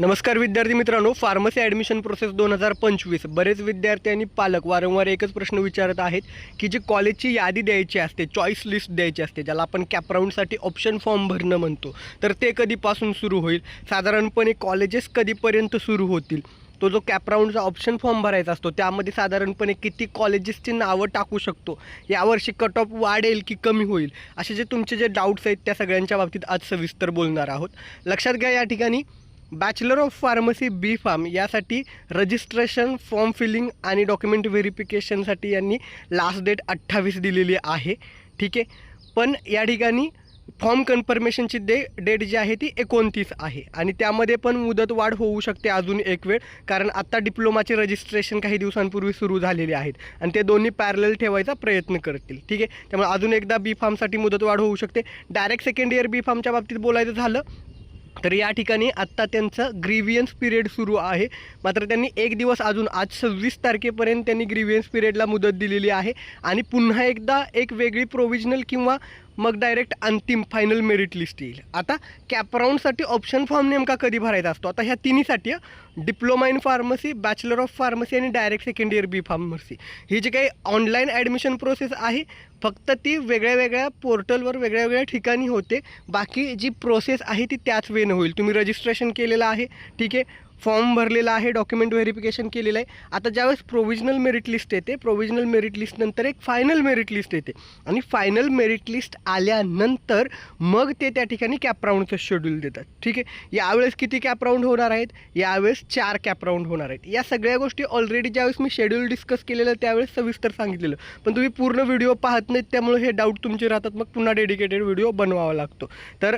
नमस्कार विद्यार्थी मित्रांनो फार्मसी ॲडमिशन प्रोसेस दोन हजार पंचवीस. बरेच विद्यार्थी आणि पालक वारंवार एकच प्रश्न विचारत आहेत की जी कॉलेजची यादी द्यायची असते चॉईस लिस्ट द्यायची असते ज्याला आपण कॅपराऊंडसाठी ऑप्शन फॉर्म भरणं म्हणतो तर ते कधीपासून सुरू होईल? साधारणपणे कॉलेजेस कधीपर्यंत सुरू होतील? तो जो कॅपराऊंडचा ऑप्शन फॉर्म भरायचा असतो त्यामध्ये साधारणपणे किती कॉलेजेसची नावं टाकू शकतो? यावर्षी कट ऑफ वाढेल की कमी होईल? असे जे तुमचे जे डाऊट्स आहेत त्या सगळ्यांच्या बाबतीत आज सविस्तर बोलणार आहोत. लक्षात घ्या या ठिकाणी. Bachelor of pharmacy B pharm यासाठी रजिस्ट्रेशन फॉर्म फिलिंग आणि डॉक्युमेंट व्हेरिफिकेशनसाठी यांनी लास्ट डेट अठ्ठावीस दिलेली आहे. ठीक आहे? पण या ठिकाणी फॉर्म कन्फर्मेशनची डे डेट जी आहे ती एकोणतीस आहे. आणि त्यामध्ये पण मुदत वाढ होऊ शकते अजून एक वेळ कारण आत्ता डिप्लोमाचे रजिस्ट्रेशन काही दिवसांपूर्वी सुरू झालेले आहेत. आणि ते दोन्ही पॅरल ठेवायचा प्रयत्न करतील. ठीक आहे? त्यामुळे अजून एकदा बी फार्मसाठी मुदत वाढ होऊ शकते. डायरेक्ट सेकंड इयर बी फार्मच्या बाबतीत बोलायचं झालं तर या ठिकाणी आत्ता त्यांचं ग्रीवियन्स पिरियड सुरू आहे. मात्र त्यांनी एक दिवस अजून आज सव्वीस तारखेपर्यंत त्यांनी ग्रीवियन्स पिरियडला मुदत दिलेली आहे. आणि पुन्हा एकदा एक वेगळी प्रोव्हिजनल किंवा मग डायरेक्ट अंतिम फायनल मेरिट लिस्ट येईल. आता कॅपराऊंडसाठी ऑप्शन फॉर्म नेमका कधी भरायचा असतो? आता ह्या तिन्हीसाठी diploma in pharmacy bachelor of pharmacy आणि direct second year B pharmacy ही जी काही ऑनलाईन ॲडमिशन प्रोसेस आहे फक्त ती वेगळ्या वेगळ्या पोर्टलवर वेगळ्या वेगळ्या ठिकाणी होते. बाकी जी प्रोसेस आहे ती त्याच वेनं होईल. तुम्ही रजिस्ट्रेशन केलेलं आहे ठीक आहे. फॉर्म भरलेला आहे डॉक्युमेंट व्हेरिफिकेशन केलेलं आहे. आता ज्यावेळेस प्रोव्हिजनल मेरिट लिस्ट येते प्रोव्हिजनल मेरिट लिस्टनंतर एक फायनल मेरिट लिस्ट येते. आणि फायनल मेरिट लिस्ट आल्यानंतर मग ते त्या ठिकाणी कॅप राऊंडचं शेड्यूल देतात. ठीक आहे? यावेळेस किती कॅप राऊंड होणार आहेत? यावेळेस चार कॅप राऊंड होणार आहेत. या सगळ्या गोष्टी ऑलरेडी ज्यावेळेस मी शेड्यूल डिस्कस केलेलं त्यावेळेस सविस्तर सांगितलेलं. पण तुम्ही पूर्ण व्हिडिओ पाहत नाहीत त्यामुळे हे डाऊट तुमचे राहतात. मग पुन्हा डेडिकेटेड व्हिडिओ बनवावा लागतो. तर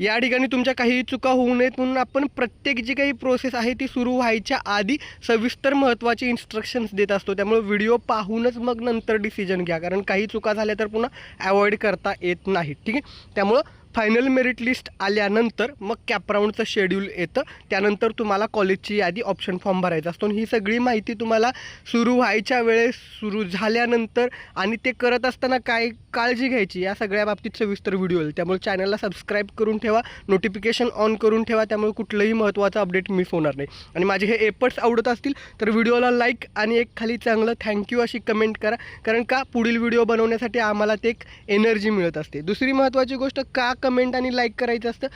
या ठिकाणी तुमच्या काही चुका होऊ नयेत म्हणून आपण प्रत्येक जी काही प्रोसेस आहे ती सुरू व्हायच्या आधी सविस्तर महत्त्वाचे इन्स्ट्रक्शन्स देत असतो. त्यामुळे व्हिडिओ पाहूनच मग नंतर डिसिजन घ्या. कारण काही चुका झाल्या तर पुन्हा अवॉइड करता येत नाही. ठीक आहे? त्यामुळं फायनल मेरिट लिस्ट आल्यानंतर मग कॅपराऊंडचं शेड्यूल येतं. त्यानंतर तुम्हाला कॉलेजची यादी ऑप्शन फॉर्म भरायचा असतो. आणि ही सगळी माहिती तुम्हाला सुरू व्हायच्या वेळेस सुरू झाल्यानंतर आणि ते करत असताना काय काळजी घ्यायची या सगळ्या बाबतीत सविस्तर व्हिडिओ येईल. त्यामुळे चॅनलला सबस्क्राईब करून ठेवा नोटिफिकेशन ऑन करून ठेवा. त्यामुळे कुठलंही महत्त्वाचं अपडेट मिस होणार नाही. आणि माझे हे एपर्ट्स आवडत असतील तर व्हिडिओला लाईक आणि एक खाली चांगलं थँक्यू अशी कमेंट करा. कारण का? पुढील व्हिडिओ बनवण्यासाठी आम्हाला ते एक एनर्जी मिळत असते. दुसरी महत्त्वाची गोष्ट का कमेंट आणि लाईक करायचं असतं.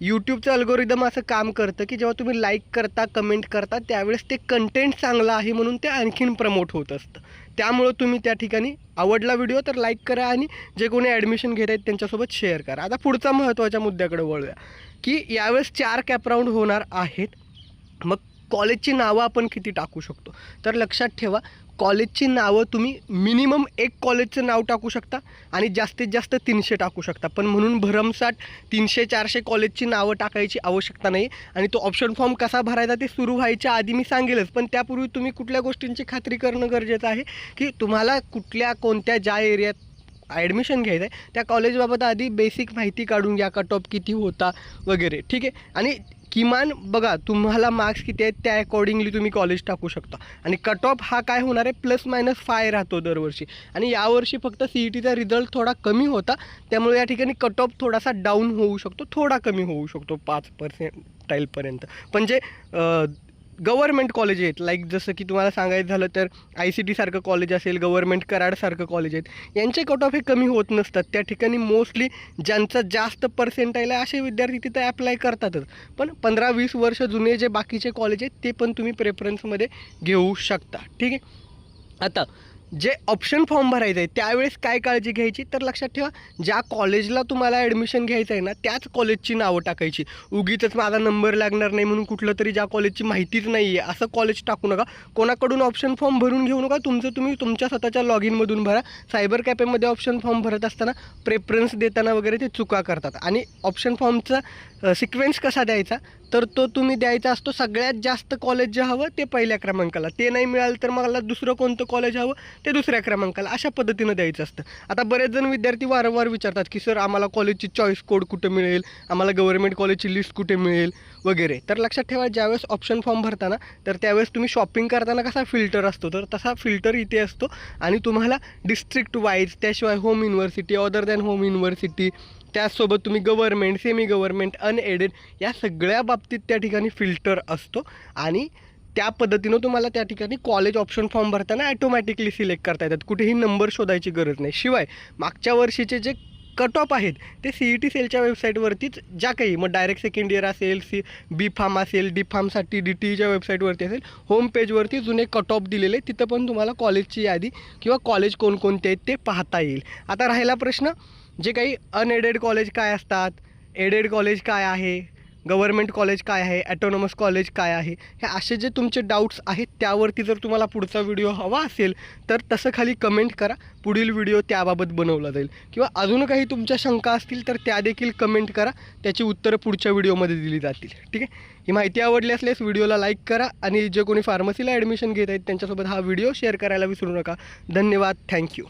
यूट्यूबचं अल्गोरिदम असं काम करतं की जेव्हा तुम्ही लाईक करता कमेंट करता त्यावेळेस ते कंटेंट चांगलं आहे म्हणून ते आणखीन प्रमोट होत असतं. त्यामुळं तुम्ही त्या ठिकाणी आवडला व्हिडिओ तर लाईक करा आणि जे कोणी ॲडमिशन घेत आहेत त्यांच्यासोबत शेअर करा. आता पुढचा महत्त्वाच्या मुद्द्याकडे वळूया. की यावेळेस चार कॅपराऊंड होणार आहेत. मग कॉलेजची नावं आपण किती टाकू शकतो? तर लक्षात ठेवा कॉलेजची नावं तुम्ही मिनिमम एक कॉलेजचं नाव टाकू शकता आणि जास्तीत जास्त तीनशे टाकू शकता. पण म्हणून भरमसाठ तीनशे चारशे कॉलेजची नावं टाकायची आवश्यकता नाही आणि तो ऑप्शन फॉर्म कसा भरायचा ते सुरू व्हायच्या आधी मी सांगेलच. पण त्यापूर्वी तुम्ही कुठल्या गोष्टींची खात्री करणं गरजेचं आहे की तुम्हाला कुठल्या कोणत्या ज्या एरियात ॲडमिशन घ्यायचं आहे त्या कॉलेजबाबत आधी बेसिक माहिती काढून घ्या कट ऑफ किती होता वगैरे. ठीक आहे? आणि किमान बघा तुम्हाला मार्क्स किती आहेत त्या अकॉर्डिंगली तुम्ही कॉलेज टाकू शकता. आणि कट ऑफ हा काय होणार आहे? प्लस मायनस फाय राहतो दरवर्षी. आणि यावर्षी फक्त सी ई टीचा रिझल्ट थोडा कमी होता. त्यामुळे या ठिकाणी कट ऑफ थोडासा डाऊन होऊ शकतो थोडा कमी होऊ शकतो पाच पर्सेंटाईलपर्यंत पण जे गव्हर्मेंट कॉलेज आहेत. लाईक जसं की तुम्हाला सांगायचं झालं तर आय सी टीसारखं कॉलेज असेल गव्हर्मेंट कराडसारखं कॉलेज आहेत. यांचे कट ऑफ हे कमी होत नसतात. त्या ठिकाणी मोस्टली ज्यांचं जास्त पर्सेंटाईल आहे असे विद्यार्थी तिथं ॲप्लाय करतातच. पण पंधरा वीस वर्ष जुने जे बाकीचे कॉलेज आहेत ते पण तुम्ही प्रेफरन्समध्ये घेऊ शकता. ठीक आहे? आता जे ऑप्शन फॉर्म भरायचं आहे त्यावेळेस काय काळजी घ्यायची? तर लक्षात ठेवा ज्या कॉलेजला तुम्हाला ॲडमिशन घ्यायचं आहे ना त्याच कॉलेजची नावं टाकायची. उगीच माझा नंबर लागणार नाही म्हणून कुठलं तरी ज्या कॉलेजची माहितीच नाही आहे असं कॉलेज टाकू नका. कोणाकडून ऑप्शन फॉर्म भरून घेऊ नका तुमचं तुम्ही तुमच्या स्वतःच्या लॉग इनमधून भरा. सायबर कॅफेमध्ये ऑप्शन फॉर्म भरत असताना प्रेफरन्स देताना वगैरे ते चुका करतात. आणि ऑप्शन फॉर्मचा सिक्वेन्स कसा द्यायचा? तर तो तुम्ही द्यायचा असतो सगळ्यात जास्त कॉलेज जे हवं ते पहिल्या क्रमांकाला. ते नाही मिळालं तर मला दुसरं कोणतं कॉलेज हवं? ते दुसऱ्या क्रमांकाला अशा पद्धतीनं द्यायचं असतं. आता बरेच जण विद्यार्थी वारंवार विचारतात की सर आम्हाला कॉलेजची चॉईस कोड कुठे मिळेल? आम्हाला गव्हर्मेंट कॉलेजची लिस्ट कुठे मिळेल? वगैरे. तर लक्षात ठेवा ज्यावेळेस ऑप्शन फॉर्म भरताना तर त्यावेळेस तुम्ही शॉपिंग करताना कसा फिल्टर असतो? तर तसा फिल्टर इथे असतो आणि तुम्हाला डिस्ट्रिक्ट वाईज त्याशिवाय home university other than home university त्याचसोबत तुम्ही गव्हर्मेंट सेमी गव्हर्मेंट अनएडेड या सगळ्या बाबतीत त्या ठिकाणी फिल्टर असतो. आणि त्या पद्धतीनं तुम्हाला त्या ठिकाणी कॉलेज ऑप्शन फॉर्म भरताना ॲटोमॅटिकली सिलेक्ट करता येतात. कुठेही नंबर शोधायची गरज नाही. शिवाय मागच्या वर्षीचे जे कट ऑफ आहेत ते सी ई टी सेलच्या वेबसाईटवरतीच ज्या काही मग डायरेक्ट सेकंड इयर असेल सी बी फार्म असेल डी फार्मसाठी डी टी ईच्या वेबसाईटवरती असेल होम पेजवरती जुने कट ऑफ दिलेले तिथं पण तुम्हाला कॉलेजची यादी किंवा कॉलेज कोणकोणते आहेत ते पाहता येईल. आता राहिला प्रश्न जे काही अनएडेड कॉलेज काय असतात एडेड कॉलेज काय आहे गव्हर्मेंट कॉलेज काय आहे ॲटोनॉमस कॉलेज काय आहे हे असे जे तुमचे डाऊट्स आहेत त्यावरती जर तुम्हाला पुढचा व्हिडिओ हवा असेल तर तसं खाली कमेंट करा. पुढील व्हिडिओ त्याबाबत बनवला जाईल. किंवा अजून काही तुमच्या शंका असतील तर त्या देखील कमेंट करा. त्याची उत्तरं पुढच्या व्हिडिओमध्ये दिली जातील. ठीक आहे? ही माहिती आवडली असल्यास व्हिडिओला लाईक करा आणि जे कोणी फार्मसीला ॲडमिशन घेत आहेत त्यांच्यासोबत हा व्हिडिओ शेअर करायला विसरू नका. धन्यवाद. थँक्यू